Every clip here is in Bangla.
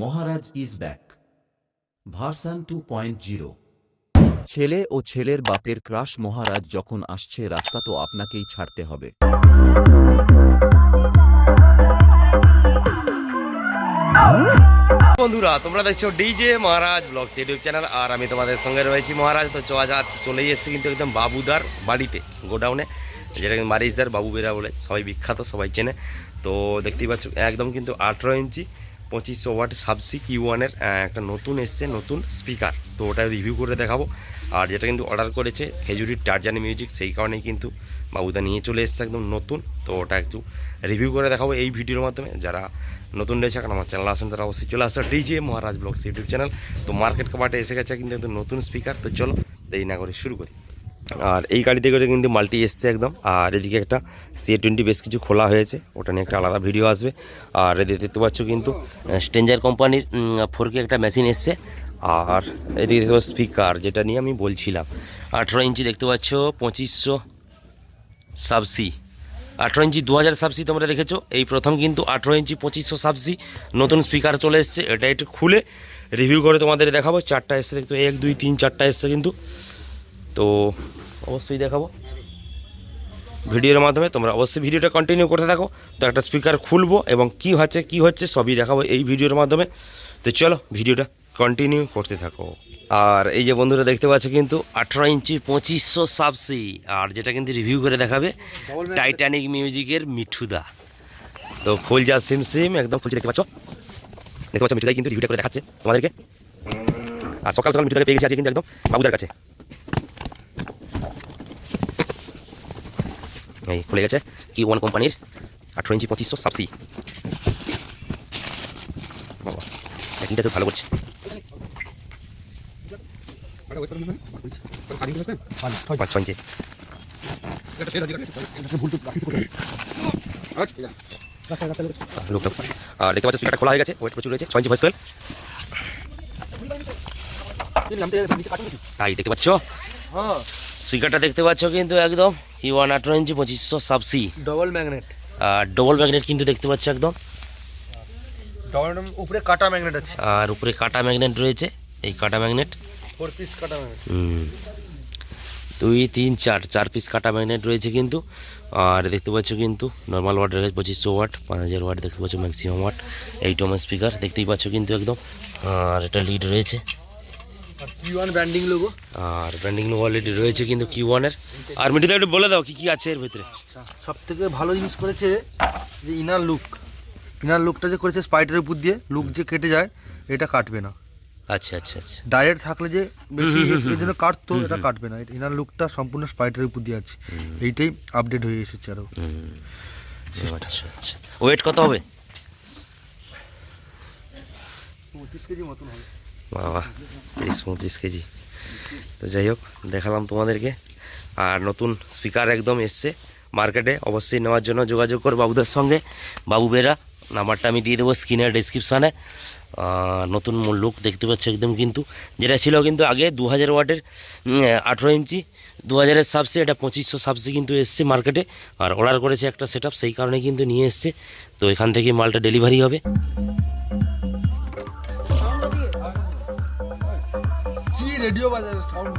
Maharaj is back. Version two point zero. ছেলে ও ছেলের বাপের ক্রাশ মহারাজ যখন আসছে রাস্তা তো আপনাকেই ছাড়তে হবে। বন্ধুরা তোমরা দেখছ DJ Maharaj blogs YouTube channel আর আমি তোমাদের সঙ্গে রয়েছি মহারাজ। তো চ আজ চলেই এসেছি কিন্তু একদম বাবুদার বাড়িতে গোডাউনে। যেটা কিন্তু মারিসদার বাবু বেরা বলে সবাই বিখ্যাত সবাই চেনে। তো দেখতেই পাচ্ছ একদম কিন্তু আঠেরো ইঞ্চি। পঁচিশশো ওয়াট সাবসি কিউ ওয়ানের একটা নতুন এসছে, নতুন স্পিকার। তো ওটা রিভিউ করে দেখাবো। আর যেটা কিন্তু অর্ডার করেছে খেজুরির টারজানি মিউজিক, সেই কারণেই কিন্তু বাবুদা নিয়ে চলে এসছে একদম নতুন। তো ওটা একটু রিভিউ করে দেখাবো এই ভিডিওর মাধ্যমে। যারা নতুন রয়েছে, এখন আমার চ্যানেল আসেন, তারা অবশ্যই চলে আসে DJ Maharaj blogs YouTube channel. তো মার্কেট কাপাটে এসে গেছে কিন্তু একদম নতুন স্পিকার। তো চলো দেরি না করে শুরু করি। আর এই গাড়িতে করে কিন্তু মাল্টি এসছে একদম। আর এদিকে একটা সি টোয়েন্টি বেশ কিছু খোলা হয়েছে, ওটা নিয়ে একটা আলাদা ভিডিও আসবে। আর এদিকে দেখতে পাচ্ছ কিন্তু স্টেঞ্জার কোম্পানির ফোর কে একটা মেশিন এসছে। আর এদিকে স্পিকার যেটা নিয়ে আমি বলছিলাম। আঠেরো ইঞ্চি দেখতে পাচ্ছ, পঁচিশশো সাবসি আঠেরো ইঞ্চি দু হাজার সাবসি তোমরা দেখেছ। এই প্রথম কিন্তু আঠেরো ইঞ্চি, পঁচিশশো সাবসি নতুন স্পিকার চলে এসছে। এটা একটু খুলে রিভিউ করে তোমাদের দেখাবো। চারটা এসছে দেখতে, এক, দুই, তিন, চারটা এসছে কিন্তু। তো অবশ্যই দেখাবো। ভিডিওর মাধ্যমে তোমরা অবশ্যই ভিডিওটা কন্টিনিউ করতে থাকো। তো একটা স্পিকার খুলবো এবং কি হচ্ছে কি হচ্ছে সবই দেখাবো এই ভিডিওর মাধ্যমে। তো চলো ভিডিওটা কন্টিনিউ করতে থাকো। আর এই যে বন্ধুরা দেখতে পাচ্ছ কিন্তু আঠেরো ইঞ্চি পঁচিশশো সাবসি। আর যেটা কিন্তু রিভিউ করে দেখাবে টাইটানিক মিউজিকের মিঠুদা। তো ফুল যা সিম সিম একদম ফুলছি দেখতে পাচ্ছ। দেখতে পাচ্ছ মিঠুদাই কিন্তু রিভিউটা করে দেখাচ্ছে তোমাদেরকে। আর সকাল সকাল মিঠুদাকে পেয়ে গেছি আজকে কিন্তু একদম বাবুদার কাছে। এই খুলে গেছে। কি ওয়ান কোম্পানির আঠেরো ইঞ্চি পঁচিশশো সাবসি বাবা প্যাকিংটা খুব ভালো করছে। পাঁচ ছ ইঞ্চি আর দেখতে পাচ্ছ স্পিকারটা খোলা হয়ে গেছে ওয়েট প্রচুর রয়েছে। ছ ইঞ্চি ভয়েস কোয়েল তাই দেখতে পাচ্ছ? স্পিকারটা দেখতে পাচ্ছ কিন্তু একদম কি ওয়ান আঠেরো ইঞ্চি পঁচিশশো সাবসি ডবল ম্যাগনেট আর ডবল ম্যাগনেট কিন্তু দেখতে পাচ্ছ একদম। উপরে কাটা ম্যাগনেট আছে। আর উপরে কাটা ম্যাগনেট রয়েছে এই কাটা ম্যাগনেট ফোর পিস কাটা ম্যাগনেট হুম। দুই তিন চার চার পিস কাটা ম্যাগনেট রয়েছে কিন্তু। আর দেখতে পাচ্ছ কিন্তু নর্মাল ওয়াট রয়েছে পঁচিশশো ওয়াট পাঁচ হাজার ওয়াট দেখতে পাচ্ছ ম্যাক্সিমাম ওয়াট এই টোমের স্পিকার দেখতেই পাচ্ছ কিন্তু একদম। আর এটা লিড রয়েছে। আর ওয়ান ব্র্যান্ডিং লোগো অলরেডি রয়েছে কিন্তু কিউ ওয়ানের আর মিডিটা একটু বলে দাও কি কি আছে এর ভিতরে। সব থেকে ভালো জিনিস করেছে যে ইনার লুক ইনার লুকটা যে করেছে স্পাইটারের উপর দিয়ে লুক যে কেটে যায় এটা কাটবে না। আচ্ছা আচ্ছা আচ্ছা। ডাইরেক্ট থাকলে যে বেশি এর জন্য কাটতো এটা কাটবে না। ইনার লুকটা সম্পূর্ণ স্পাইটারের উপর দিয়ে আছে। এইটাই আপডেট হয়ে এসেছে আরও আচ্ছা আচ্ছা ওয়েট কত হবে? পঁচিশ কেজি মতন হবে। বাবা তিরিশ পঁয়ত্রিশ কেজি। তো যাই হোক, দেখালাম তোমাদেরকে। আর নতুন স্পিকার একদম এসছে। মার্কেটে অবশ্যই নেওয়ার জন্য যোগাযোগ কর বাবুদের সঙ্গে। বাবু বেরা, নাম্বারটা আমি দিয়ে দেবো স্ক্রিনের ডিসক্রিপশানে নতুন লুক দেখতে পাচ্ছ একদম কিন্তু। যেটা ছিল কিন্তু আগে দু হাজার ওয়াটের আঠেরো ইঞ্চি দু হাজারের সাবসে এটা পঁচিশশো সাবসে কিন্তু এসছে মার্কেটে আর অর্ডার করেছে একটা সেট সেই কারণে কিন্তু নিয়ে এসছে। তো এখান থেকে মালটা ডেলিভারি হবে। রেডিও বাজাবে সাউন্ড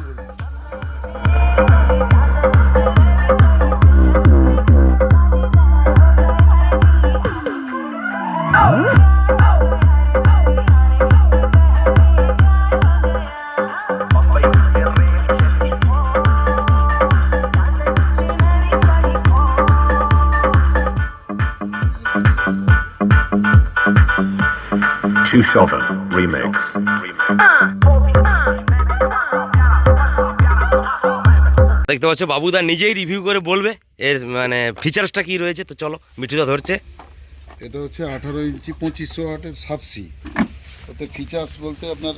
Two Shovel Remix. দেখতে পাচ্ছ, বাবুদা নিজেই রিভিউ করে বলবে এর মানে ফিচার্সটা কি রয়েছে। তো চলো, মিঠুদা ধরছে। এটা হচ্ছে আঠারো ইঞ্চি, পঁচিশশো ওয়াটের সাবসি ওতে ফিচার্স বলতে আপনার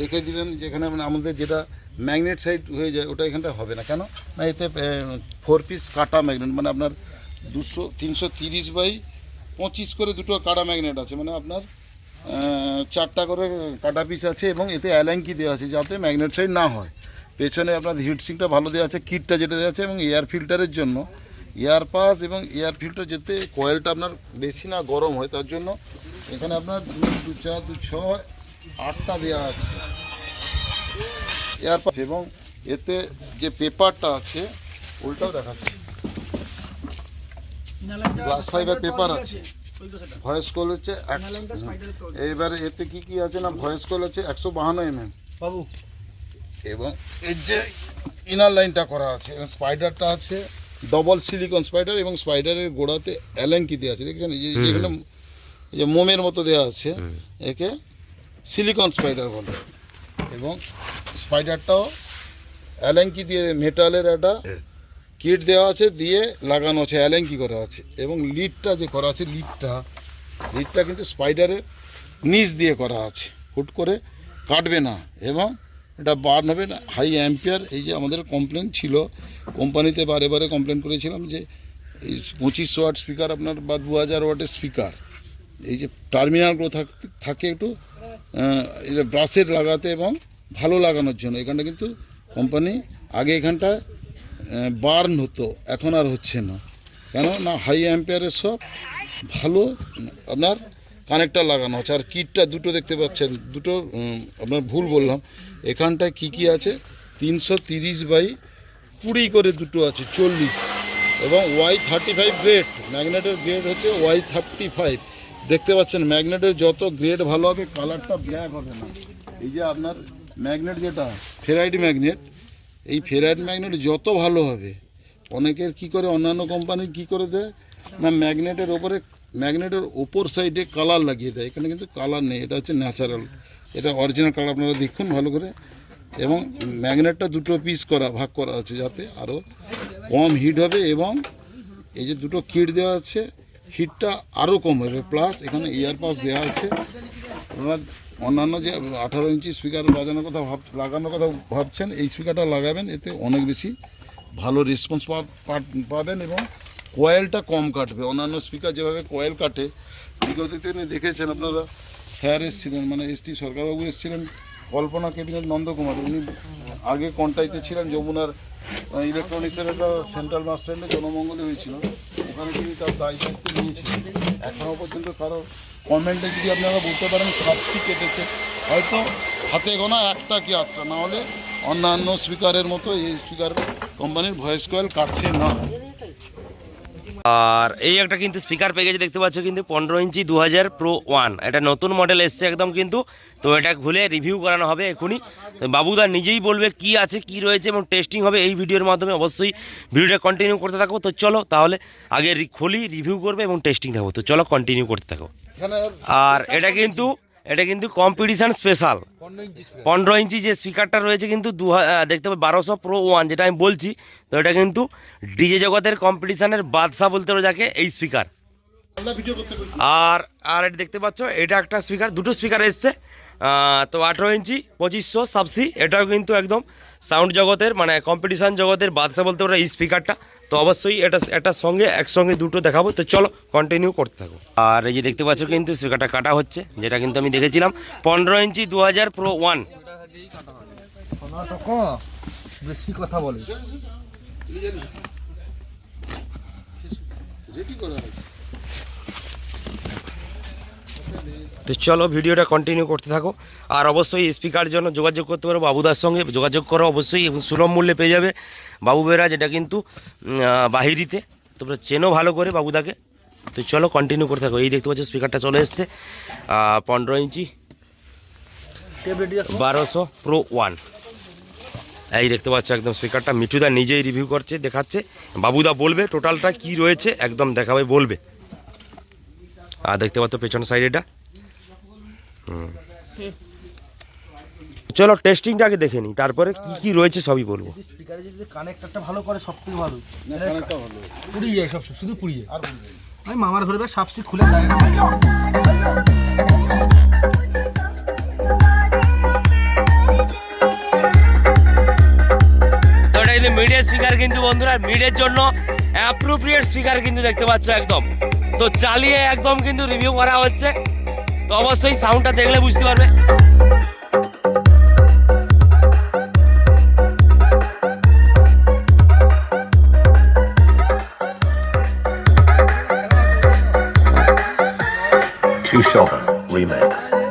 দেখে দিবেন যেখানে মানে আমাদের যেটা ম্যাগনেট সাইড হয়ে যায়, ওটা এখানটা হবে না। কেন? না, এতে ফোর পিস কাটা ম্যাগনেট মানে আপনার দুশো, তিনশো তিরিশ বাই পঁচিশ করে দুটো কাটা ম্যাগনেট আছে। মানে আপনার চারটা করে কাটা পিস আছে এবং এতে অ্যালাঙ্কি দেওয়া আছে যাতে ম্যাগনেট সাইড না হয়। পেছনে আপনার হিটসিংটা ভালো দেওয়া আছে কিটটা যেটা দেওয়া আছে এবং এয়ার ফিল্টারের জন্য। এয়ার পাস এবং এয়ার ফিল্টার যেতে কয়েলটা আপনার বেশি না গরম হয় তার জন্য এখানে আপনার দু চার দু ছয় আটটা দেওয়া আছে। এয়ার পাস এবং এতে যে পেপারটা আছে ওইটাও দেখাচ্ছে। গ্লাস ফাইবার পেপার আছে। ভয়েস কল হচ্ছে এবারে এতে কি কি আছে না ভয়েস কল আছে একশো বাহান্ন এমএম বাবু এবং এর যে ইনার লাইনটা করা আছে এবং স্পাইডারটা আছে ডবল সিলিকন স্পাইডার এবং স্পাইডারের গোড়াতে অ্যালেঙ্কি দেওয়া আছে দেখছেন? এই যে এই যে মোমের মতো দেওয়া আছে একে সিলিকন স্পাইডার বলে। এবং স্পাইডারটাও অ্যালেঙ্কি দিয়ে মেটালের একটা কিট দেওয়া আছে দিয়ে লাগানো আছে অ্যালেঙ্কি করা আছে। এবং লিডটা যে করা আছে লিডটা লিডটা কিন্তু স্পাইডারের নিচ দিয়ে করা আছে। হুট করে কাটবে না। এবং এটা বার্ন হবে না। হাই অ্যাম্পিয়ার, এই যে আমাদের কমপ্লেন ছিল, কোম্পানিতে বারে বারে কমপ্লেন করেছিলাম যে, এই পঁচিশশো ওয়াট স্পিকার আপনার বা দু হাজার ওয়াটের স্পিকার এই যে টার্মিনালগুলো থাক- একটু এটা ব্রাশের লাগাতে এবং ভালো লাগানোর জন্য। এখানটা কিন্তু কোম্পানি আগে এখানটা বার্ন হতো, এখন আর হচ্ছে না। কেন না, হাই অ্যাম্পিয়ারের সব ভালো, আপনার কানেক্টার লাগানো হচ্ছে। আর কিটটা দুটো দেখতে পাচ্ছেন, দুটো আপনার ভুল বললাম। এখানটায় কি কি আছে? তিনশো তিরিশ বাই কুড়ি করে দুটো আছে, চল্লিশ। এবং ওয়াই থার্টি ফাইভ গ্রেড ম্যাগনেটের গ্রেড হচ্ছে ওয়াই থার্টি ফাইভ দেখতে পাচ্ছেন ম্যাগনেটের যত গ্রেড ভালো হবে কালারটা ব্ল্যাক হবে না। এই যে আপনার ম্যাগনেট যেটা ফেরাইড ম্যাগনেট এই ফেরাইড ম্যাগনেট যত ভালো হবে, অনেকের কি করে, অন্যান্য কোম্পানির কি করে দেয়? না ম্যাগনেটের ওপরে ম্যাগনেটের ওপর সাইডে কালার লাগিয়ে দেয়, এখানে কিন্তু কালার নেই, এটা হচ্ছে ন্যাচারাল এটা অরিজিনাল কালার আপনারা দেখুন ভালো করে। এবং ম্যাগনেটটা দুটো পিস করা, ভাগ করা আছে যাতে আরও কম হিট হবে এবং এই যে দুটো কিট দেওয়া আছে হিটটা আরও কম হবে। প্লাস এখানে ইয়ার পাস দেওয়া আছে। আপনারা অন্যান্য যে আঠারো ইঞ্চি স্পিকার বাজানোর কথা ভাব, লাগানোর কথা ভাবছেন, এই স্পিকারটা লাগাবেন, এতে অনেক বেশি ভালো রেসপন্স পাবেন এবং কয়েলটা কম কাটবে। অন্যান্য স্পিকার যেভাবে কয়েল কাটে বিগত দিনে দেখেছেন আপনারা স্যার এসেছিলেন মানে এস টি সরকারবাবু এসেছিলেন, কল্পনা কেবিনেট নন্দকুমার, উনি আগে কন্টাইতে ছিলেন যমুনার ইলেকট্রনিক্সের একটা সেন্ট্রাল বাস স্ট্যান্ডে জনমঙ্গলে হয়েছিল। ওখানে তিনি তার দায়িত্ব নিয়েছিলেন। এখনও পর্যন্ত কারও কমেন্টে যদি আপনারা বলতে পারেন সাবসি কেটেছে, হয়তো হাতে গোনা একটা কি আটটা, না হলে অন্যান্য স্পিকারের মতো এই স্পিকার কোম্পানির ভয়েস কয়েল কাটছে না। আর এই একটা কিন্তু স্পিকার প্যাকেজ দেখতে পাচ্ছ কিন্তু পনেরো ইঞ্চি দু হাজার প্রো ওয়ান এটা নতুন মডেল এসছে একদম কিন্তু। তো এটা খুলে রিভিউ করানো হবে এখনই। বাবুদা নিজেই বলবে কি আছে কি রয়েছে এবং টেস্টিং হবে এই ভিডিওর মাধ্যমে। অবশ্যই ভিডিওটা কন্টিনিউ করতে থাকো। তো চলো তাহলে আগে খুলি রিভিউ করবে এবং টেস্টিং থাকব তো চলো কন্টিনিউ করতে থাকো। আর এটা কিন্তু এটা কিন্তু কম্পিটিশন স্পেশাল পনেরো ইঞ্চি যে স্পিকারটা রয়েছে কিন্তু দু দেখতে পাবে বারোশো প্রো ওয়ান যেটা আমি বলছি, তো এটা কিন্তু ডিজে জগতের কম্পিটিশনের বাদশা বলতে হবে যাকে, এই স্পিকার পারি আর আর এটা দেখতে পাচ্ছ, এটা একটা স্পিকার দুটো স্পিকার এসছে। তো আঠেরো ইঞ্চি, পঁচিশশো সাবসি এটাও কিন্তু একদম সাউন্ড জগতের মানে কম্পিটিশান জগতের বাদশা বলতে পারে এই স্পিকারটা তো অবশ্যই এটা একটা সঙ্গে, একসঙ্গে দুটো দেখাবো। তো চলো কন্টিনিউ করতে থাকো। আর এই যে দেখতে পাচ্ছ কিন্তু সেটা কাটা হচ্ছে, যেটা কিন্তু আমি দেখেছিলাম। পনেরো ইঞ্চি দু হাজার প্রো ওয়ান বেশি কথা বলে রেডি করা আছে তো চলো ভিডিওটা কন্টিনিউ করতে থাকো। আর অবশ্যই স্পিকার জন্য যোগাযোগ করতে পারো বাবুদার সঙ্গে। যোগাযোগ করো অবশ্যই, এবং সুলভ মূল্যে পেয়ে যাবে। বাবু বেরা যেটা কিন্তু বাহিরিতে, তোমরা চেনো ভালো করে বাবুদাকে। তো চলো কন্টিনিউ করতে থাকো। এই দেখতে পাচ্ছ স্পিকারটা চলে এসছে। পনেরো ইঞ্চি। বারোশো প্রো ওয়ান এই দেখতে পাচ্ছ, একদম স্পিকারটা মিঠুদা নিজেই রিভিউ করছে, দেখাচ্ছে। বাবুদা বলবে টোটালটা কি রয়েছে, একদম দেখাবে, বলবে। আর দেখতে পাচ্ছ, পেছনের সাইড এটা। চলো টেস্টিংটা আগে দেখে নিই তারপরে কি কি রয়েছে সবই বলব। স্পিকারে যদি কানেক্টরটা ভালো করে সব থেকে ভালো না কানেক্টটা ভালো। পুড়িয়ে যায় সব শুধু পুড়িয়ে আর আমি মামার ধরবে সাপসি খুলে মিডের স্পিকার কিন্তু বন্ধুরা মিডের জন্য অ্যাপ্রোপ্রিয়েট স্পিকার কিন্তু দেখতে পাচ্ছ একদম। তো চালিয়ে একদম কিন্তু রিভিউ করা হচ্ছে। তো অবশ্যই সাউন্ডটা দেখলে বুঝতে পারবে Two Shotter Remix.